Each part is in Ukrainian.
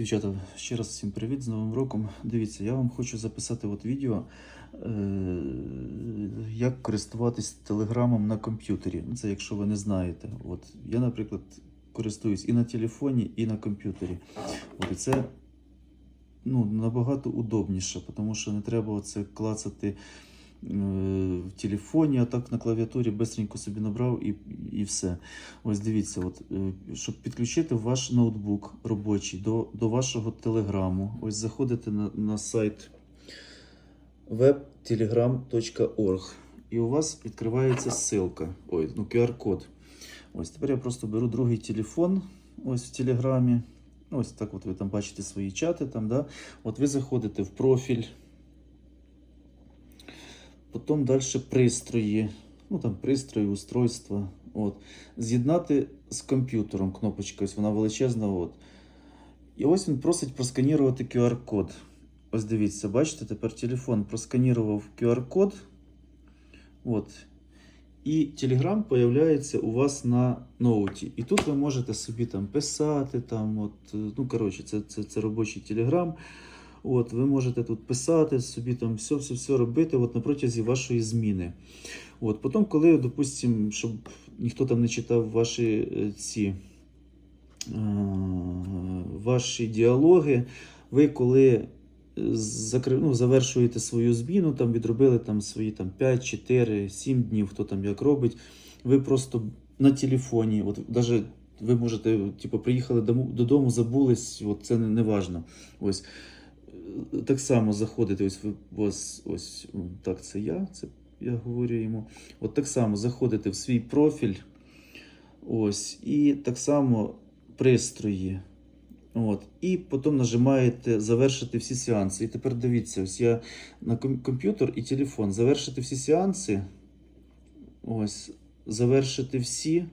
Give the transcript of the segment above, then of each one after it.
Дівчата, ще раз всім привіт з Новим роком. Дивіться, я вам хочу записати от відео, е, як користуватись телеграмом на комп'ютері. Це якщо ви не знаєте. От, я, наприклад, користуюсь і на телефоні, і на комп'ютері. От, і це ну, набагато удобніше, тому що не треба оце клацати в телефоні, а так на клавіатурі бистренько собі набрав і, і все. Ось дивіться, от, е, щоб підключити ваш ноутбук робочий до, до вашого телеграму, ось заходите на, на сайт webtelegram.org і у вас відкривається ссылка, ой, ну QR-код. Ось тепер я просто беру другий телефон, ось в Телеграмі. Ось так от ви там бачите свої чати. Там, да? От ви заходите в профіль. Потім далі пристрої. Ну там пристрої, устройства. От. З'єднати з комп'ютером кнопочка, ось вона величезна. От. І ось він просить просканірувати QR-код. Ось дивіться, бачите, тепер телефон просканірував QR-код. От. І Telegram появляється у вас на ноуті. І тут ви можете собі там писати. Там, от, ну, коротше, це, це, це робочий Telegram. От, ви можете тут писати собі там все-все-все робити от, на протязі вашої зміни. От, потім, коли, допустимо, щоб ніхто там не читав ваші е, ці е, ваші діалоги, ви коли закри... ну, завершуєте свою зміну, там відробили там свої там, 5, 4, 7 днів, хто там як робить, ви просто на телефоні, от даже ви можете, типу, приїхали додому, забулись, от це не важно. Ось. Так само заходите, ось у ось так, це я, це я говорю йому. От так само заходите в свій профіль. Ось, і так само пристрої. От, і потім нажимаєте завершити всі сеанси. І тепер дивіться, ось я на комп'ютер і телефон. Завершити всі сеанси. Ось, завершити всі.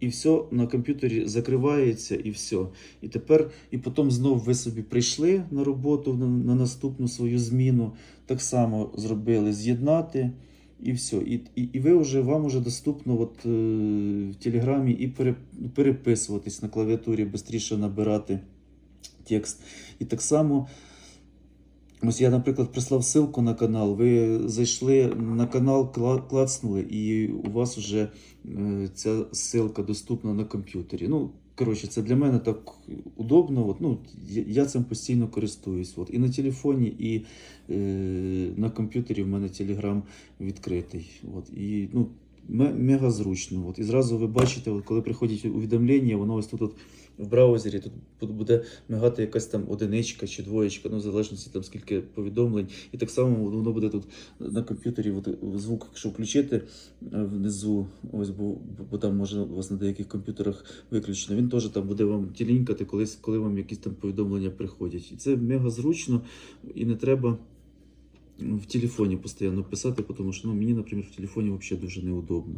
І все на комп'ютері закривається, і все. І тепер, і потім знов ви собі прийшли на роботу на, на наступну свою зміну. Так само зробили з'єднати. І все. І, і, і ви вже вам вже доступно от, е, в Телеграмі і пере, переписуватись на клавіатурі, швидше набирати текст. І так само, ось я, наприклад, прислав ссылку на канал, ви зайшли на канал, клацнули, і у вас вже е, ця ссылка доступна на комп'ютері. Ну, коротше, це для мене так удобно. От, ну, я, цим постійно користуюсь. От, і на телефоні, і е, на комп'ютері в мене Telegram відкритий. От, і, ну, мега зручно. От, і зразу ви бачите, от, коли приходять увідомлення, воно ось тут от, в браузері тут буде мигати якась там одиничка чи двоєчка, ну, в залежності там скільки повідомлень. І так само воно буде тут на комп'ютері от, звук, якщо включити е, внизу, ось, бо, бо- там може у вас на деяких комп'ютерах виключено, він теж там буде вам тілінькати, колись, коли вам якісь там повідомлення приходять. І це мега зручно, і не треба в телефоні постійно писати, тому що ну, мені, наприклад, в телефоні взагалі дуже неудобно.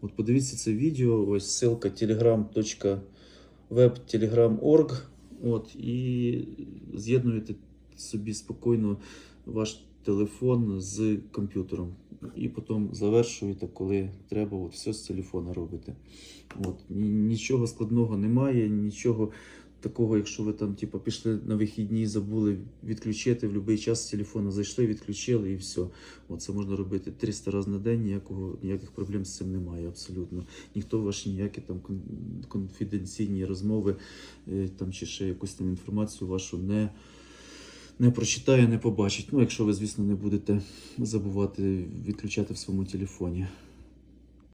От подивіться це відео, ось ссылка telegram.webtelegram.org. От, і з'єднуєте собі спокійно ваш телефон з комп'ютером. І потім завершуєте, коли треба, от все з телефона робите. От, нічого складного немає, нічого такого, якщо ви там типу, пішли на вихідні, забули відключити в будь-який час телефону, зайшли, відключили і все. От це можна робити 300 разів на день, ніякого, ніяких проблем з цим немає абсолютно. Ніхто ваші ніякі там кон- конфіденційні розмови е, там, чи ще якусь там інформацію вашу не. Не прочитає, не побачить. Ну, якщо ви, звісно, не будете забувати відключати в своєму телефоні.